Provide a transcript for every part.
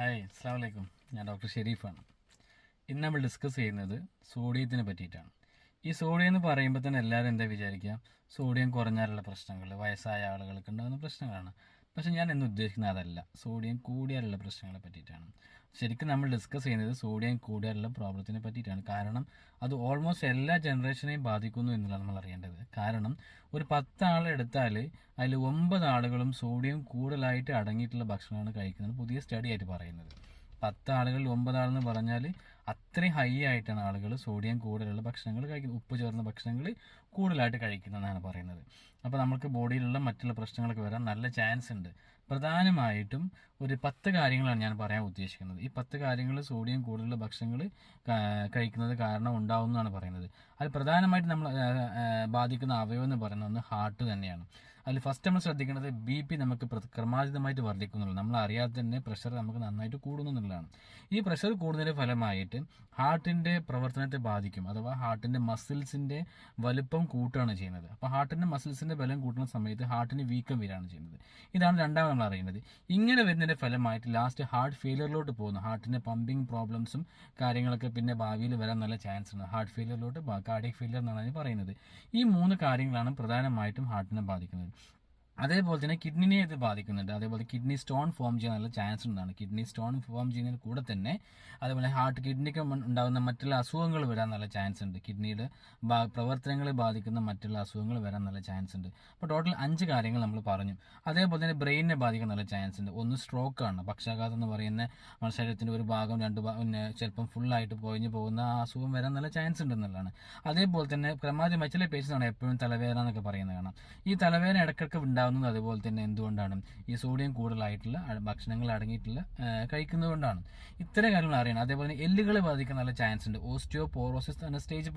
Hi അസ്സാം വലൈക്കും ഞാൻ ഡോക്ടർ ഷെരീഫാണ്. ഇന്ന് നമ്മൾ ഡിസ്കസ് ചെയ്യുന്നത് സോഡിയത്തിനെ പറ്റിയിട്ടാണ്. ഈ സോഡിയം എന്ന് പറയുമ്പോൾ തന്നെ എല്ലാവരും എന്താ വിചാരിക്കുക? സോഡിയം കുറഞ്ഞാലുള്ള പ്രശ്നങ്ങൾ വയസ്സായ ആളുകൾക്ക് ഉണ്ടാകുന്ന പ്രശ്നങ്ങളാണ്. പക്ഷെ ഞാൻ എന്ന് ഉദ്ദേശിക്കുന്നത് അതല്ല. സോഡിയം കൂടിയാലുള്ള പ്രശ്നങ്ങളെ പറ്റിയിട്ടാണ്. ശരിക്കും നമ്മൾ ഡിസ്കസ് ചെയ്യുന്നത് സോഡിയം കൂടിയാലുള്ള പ്രോബ്ലത്തിനെ പറ്റിയിട്ടാണ്. കാരണം അത് ഓൾമോസ്റ്റ് എല്ലാ ജനറേഷനെയും ബാധിക്കുന്നു എന്നുള്ളതാണ് നമ്മൾ അറിയേണ്ടത്. കാരണം ഒരു പത്ത് ആളെടുത്താൽ അതിൽ ഒമ്പത് ആളുകളും സോഡിയം കൂടുതലായിട്ട് അടങ്ങിയിട്ടുള്ള ഭക്ഷണമാണ് കഴിക്കുന്നത്. പുതിയ സ്റ്റഡി ആയിട്ട് പറയുന്നത്. പത്ത് ആളുകളിൽ ഒമ്പത് ആളെന്ന് പറഞ്ഞാൽ അത്രയും ഹൈ ആയിട്ടാണ് ആളുകൾ സോഡിയം കൂടുതലുള്ള ഭക്ഷണങ്ങൾ കഴിക്കുന്നത്. ഉപ്പ് ചേർന്ന ഭക്ഷണങ്ങൾ കൂടുതലായിട്ട് കഴിക്കുന്നതെന്നാണ് പറയുന്നത്. അപ്പോൾ നമുക്ക് ബോഡിയിലുള്ള മറ്റുള്ള പ്രശ്നങ്ങളൊക്കെ വരാൻ നല്ല ചാൻസ് ഉണ്ട്. പ്രധാനമായിട്ടും ഒരു പത്ത് കാര്യങ്ങളാണ് ഞാൻ പറയാൻ ഉദ്ദേശിക്കുന്നത്. ഈ പത്ത് കാര്യങ്ങൾ സോഡിയം കൂടുതലുള്ള ഭക്ഷണങ്ങൾ കഴിക്കുന്നത് കാരണം ഉണ്ടാവുമെന്നാണ് പറയുന്നത്. അത് പ്രധാനമായിട്ട് നമ്മൾ ബാധിക്കുന്ന അവയവം എന്ന് പറയുന്നത് ഒന്ന് ഹാർട്ട് തന്നെയാണ്. അതിൽ ഫസ്റ്റ് നമ്മൾ ശ്രദ്ധിക്കേണ്ടത് ബി പി നമുക്ക് ക്രമാതീതമായിട്ട് വർദ്ധിക്കുന്നുള്ളൂ. നമ്മൾ അറിയാതെ തന്നെ പ്രഷർ നമുക്ക് നന്നായിട്ട് കൂടുന്നു എന്നുള്ളതാണ്. ഈ പ്രഷർ കൂടുന്നതിന്റെ ഫലമായിട്ട് ഹാർട്ടിന്റെ പ്രവർത്തനത്തെ ബാധിക്കും. അഥവാ ഹാർട്ടിന്റെ മസിൽസിന്റെ വലുപ്പം കൂട്ടുകയാണ് ചെയ്യുന്നത്. അപ്പോൾ ഹാർട്ടിന്റെ മസിൽസിന്റെ ബലം കൂട്ടുന്ന സമയത്ത് ഹാർട്ടിന് വീക്കം വരികയാണ് ചെയ്യുന്നത്. ഇതാണ് രണ്ടാമത് നമ്മൾ അറിയുന്നത് ഇങ്ങനെ വരുന്നതിന്റെ ഫലമായിട്ട് ലാസ്റ്റ് ഹാർട്ട് ഫെയിലിയറിലോട്ട് പോകുന്നു. ഹാർട്ടിന്റെ പമ്പിങ് പ്രോബ്ലംസും കാര്യങ്ങളൊക്കെ പിന്നെ ഭാവിയിൽ വരാൻ നല്ല ചാൻസ് ഉണ്ട്. ഹാർട്ട് ഫെയിലിയറിലോട്ട് കാർഡിയക് ഫെയിലിയർ എന്നാണ് പറയുന്നത്. ഈ മൂന്ന് കാര്യങ്ങളാണ് പ്രധാനമായിട്ടും ഹാർട്ടിനെ ബാധിക്കുന്നത്. അതേപോലെ തന്നെ കിഡ്നിനെ ഇത് ബാധിക്കുന്നുണ്ട്. അതേപോലെ കിഡ്നി സ്റ്റോൺ ഫോം ചെയ്യാനുള്ള ചാൻസ് ഉണ്ടാണ് കിഡ്നി സ്റ്റോൺ ഫോം ചെയ്യുന്നതിന് കൂടെ തന്നെ അതേപോലെ ഹാർട്ട് കിഡ്നിക്ക് ഉണ്ടാകുന്ന മറ്റുള്ള അസുഖങ്ങൾ വരാൻ നല്ല ചാൻസ് ഉണ്ട്. കിഡ്നിയുടെ പ്രവർത്തനങ്ങളെ ബാധിക്കുന്ന മറ്റുള്ള അസുഖങ്ങൾ വരാൻ നല്ല ചാൻസ് ഉണ്ട്. അപ്പോൾ ടോട്ടൽ അഞ്ച് കാര്യങ്ങൾ നമ്മൾ പറഞ്ഞു. അതേപോലെ തന്നെ ബ്രെയിനിനെ ബാധിക്കാൻ നല്ല ചാൻസ് ഉണ്ട്. ഒന്ന് സ്ട്രോക്ക് ആണ്. പക്ഷാഘാതം എന്ന് പറയുന്ന നമ്മുടെ ശരീരത്തിന്റെ ഒരു ഭാഗം രണ്ട് പിന്നെ ചിലപ്പം ഫുള്ളായിട്ട് പൊഴിഞ്ഞു പോകുന്ന ആ അസുഖം വരാൻ നല്ല ചാൻസ് ഉണ്ട് എന്നുള്ളതാണ്. അതേപോലെ തന്നെ ക്രമാതി ചില പേഷ്യൻസ് ആണ് എപ്പോഴും തലവേദന എന്നൊക്കെ പറയുന്നത് കാണാം. ഈ തലവേദന ഇടയ്ക്കിടയ്ക്ക് ഉണ്ടാകുന്നത് അതുപോലെ തന്നെ എന്തുകൊണ്ടാണ്? ഈ സോഡിയം കൂടുതലായിട്ടുള്ള ഭക്ഷണങ്ങൾ അടങ്ങിയിട്ടുള്ള കഴിക്കുന്നതുകൊണ്ടാണ്. ഇത്തരം കാര്യങ്ങൾ അറിയണം. അതേപോലെ തന്നെ എല്ലുകളെ ബാധിക്കാൻ നല്ല ചാൻസ് ഉണ്ട്. ഓസ്റ്റിയോ പോറോസിസ് എന്ന സ്റ്റേജ്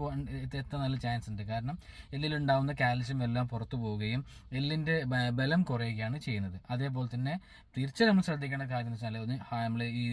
എത്താൻ നല്ല ചാൻസ് ഉണ്ട്. കാരണം എല്ലിലുണ്ടാവുന്ന കാൽഷ്യം എല്ലാം പുറത്തു പോവുകയും എല്ലിന്റെ ബലം കുറയുകയാണ് ചെയ്യുന്നത്. അതേപോലെ തന്നെ തീർച്ചയായും നമ്മൾ ശ്രദ്ധിക്കേണ്ട കാര്യം എന്ന് വെച്ചാൽ ഒന്ന് നമ്മൾ ഈ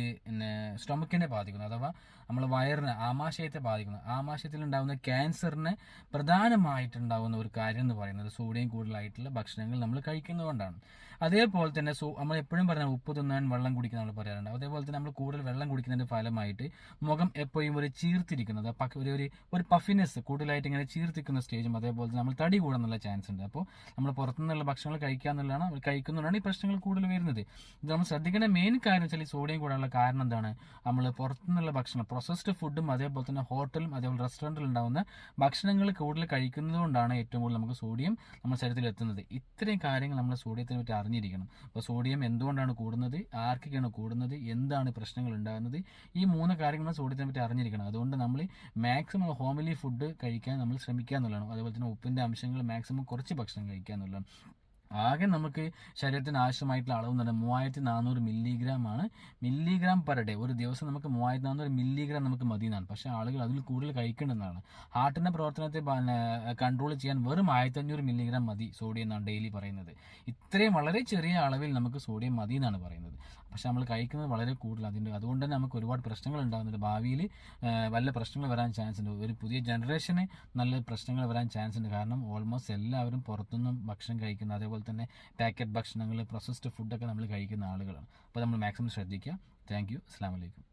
സ്റ്റൊമക്കിനെ ബാധിക്കുന്നു. അഥവാ നമ്മൾ വയറിനെ ആമാശയത്തെ ബാധിക്കുന്നു. ആമാശയത്തിൽ ഉണ്ടാകുന്ന ക്യാൻസറിന് പ്രധാനമായിട്ടുണ്ടാകുന്ന ഒരു കാര്യം എന്ന് പറയുന്നത് സോഡിയം കൂടുതലായിട്ടുള്ള ഭക്ഷണങ്ങൾ നമ്മൾ കഴിക്കുന്നതുകൊണ്ടാണ്. അതേപോലെ തന്നെ സോ നമ്മൾ എപ്പോഴും പറഞ്ഞ ഉപ്പ് തിന്നാൻ വെള്ളം കുടിക്കുന്ന നമ്മൾ പറയാറുണ്ട്. അതേപോലെ തന്നെ നമ്മൾ കൂടുതൽ വെള്ളം കുടിക്കുന്നതിന്റെ ഫലമായിട്ട് മുഖം എപ്പോഴും ഒരു ചീർത്തിരിക്കുന്നത് ഒരു ഒരു ഒരു പഫിനെസ് കൂടുതലായിട്ട് ഇങ്ങനെ ചീർത്തിക്കുന്ന സ്റ്റേജും അതേപോലെ തന്നെ നമ്മൾ തടി കൂടാനുള്ള ചാൻസ് ഉണ്ട്. അപ്പോൾ നമ്മൾ പുറത്തുനിന്നുള്ള ഭക്ഷണങ്ങൾ കഴിക്കുക എന്നുള്ളതാണ് കഴിക്കുന്നതുകൊണ്ടാണ് ഈ പ്രശ്നങ്ങൾ കൂടുതൽ വരുന്നത്. ഇത് നമ്മൾ ശ്രദ്ധിക്കേണ്ട മെയിൻ കാര്യം വെച്ചാൽ ഈ സോഡിയം കൂടാനുള്ള കാരണം എന്താണ്? നമ്മൾ പുറത്തുനിന്നുള്ള ഭക്ഷണം പ്രൊസസ്ഡ് ഫുഡും അതേപോലെ തന്നെ ഹോട്ടലും അതേപോലെ റെസ്റ്റോറന്റിൽ ഉണ്ടാകുന്ന ഭക്ഷണങ്ങൾ കൂടുതൽ കഴിക്കുന്നതുകൊണ്ടാണ് ഏറ്റവും കൂടുതൽ നമുക്ക് സോഡിയം നമ്മുടെ ശരീരത്തിൽ എത്തുന്നത്. ഇത്രയും കാര്യങ്ങൾ നമ്മൾ സോഡിയത്തിനെ പറ്റി അറിഞ്ഞിരിക്കണം. അപ്പോൾ സോഡിയം എന്തുകൊണ്ടാണ് കൂടുന്നത്? ആർക്കൊക്കെയാണ് കൂടുന്നത്? എന്താണ് പ്രശ്നങ്ങൾ ഉണ്ടാകുന്നത്? ഈ മൂന്ന് കാര്യങ്ങൾ സോഡിയത്തിനെ പറ്റി അറിഞ്ഞിരിക്കണം. അതുകൊണ്ട് നമ്മൾ മാക്സിമം ഹോമിലി ഫുഡ് കഴിക്കാൻ നമ്മൾ ശ്രമിക്കുക എന്നുള്ളതാണ്. അതുപോലെ തന്നെ ഉപ്പിന്റെ അംശങ്ങൾ മാക്സിമം കുറച്ച് ഭക്ഷണം കഴിക്കുക എന്നുള്ളതാണ്. ആകെ നമുക്ക് ശരീരത്തിന് ആവശ്യമായിട്ടുള്ള അളവ് എന്ന് പറയുന്നത് മൂവായിരത്തി നാനൂറ് മില്ലിഗ്രാം ആണ്. മില്ലിഗ്രാം പെർ ഡേ ഒരു ദിവസം നമുക്ക് മൂവായിരത്തി നാനൂറ് മില്ലിഗ്രാം നമുക്ക് മതി എന്നാണ്. പക്ഷേ ആളുകൾ അതിൽ കൂടുതൽ കഴിക്കേണ്ടതാണ് ഹാർട്ടിന്റെ പ്രവർത്തനത്തെ കൺട്രോൾ ചെയ്യാൻ വെറും ആയിരത്തി അഞ്ഞൂറ് മില്ലിഗ്രാം മതി സോഡിയം എന്നാണ് ഡെയിലി പറയുന്നത്. ഇത്രയും വളരെ ചെറിയ അളവിൽ നമുക്ക് സോഡിയം മതി എന്നാണ് പറയുന്നത്. പക്ഷെ നമ്മൾ കഴിക്കുന്നത് വളരെ കൂടുതൽ അതിന്റെ അതുകൊണ്ട് തന്നെ നമുക്ക് ഒരുപാട് പ്രശ്നങ്ങൾ ഉണ്ടാകുന്നുണ്ട്. ഭാവിയിൽ വല്ല പ്രശ്നങ്ങൾ വരാൻ ചാൻസ് ഉണ്ട്. ഒരു പുതിയ ജനറേഷന് നല്ല പ്രശ്നങ്ങൾ വരാൻ ചാൻസ് ഉണ്ട്. കാരണം ഓൾമോസ്റ്റ് എല്ലാവരും പുറത്തുനിന്നും ഭക്ഷണം കഴിക്കുന്നു. അതേപോലെ തന്നെ പാക്കറ്റ് ഭക്ഷണങ്ങൾ പ്രോസസ്ഡ് ഫുഡൊക്കെ നമ്മൾ കഴിക്കുന്ന ആളുകളാണ്. അപ്പോൾ നമ്മൾ മാക്സിമം ശ്രദ്ധിക്കുക. താങ്ക് യു അസ്സാം വലൈക്കും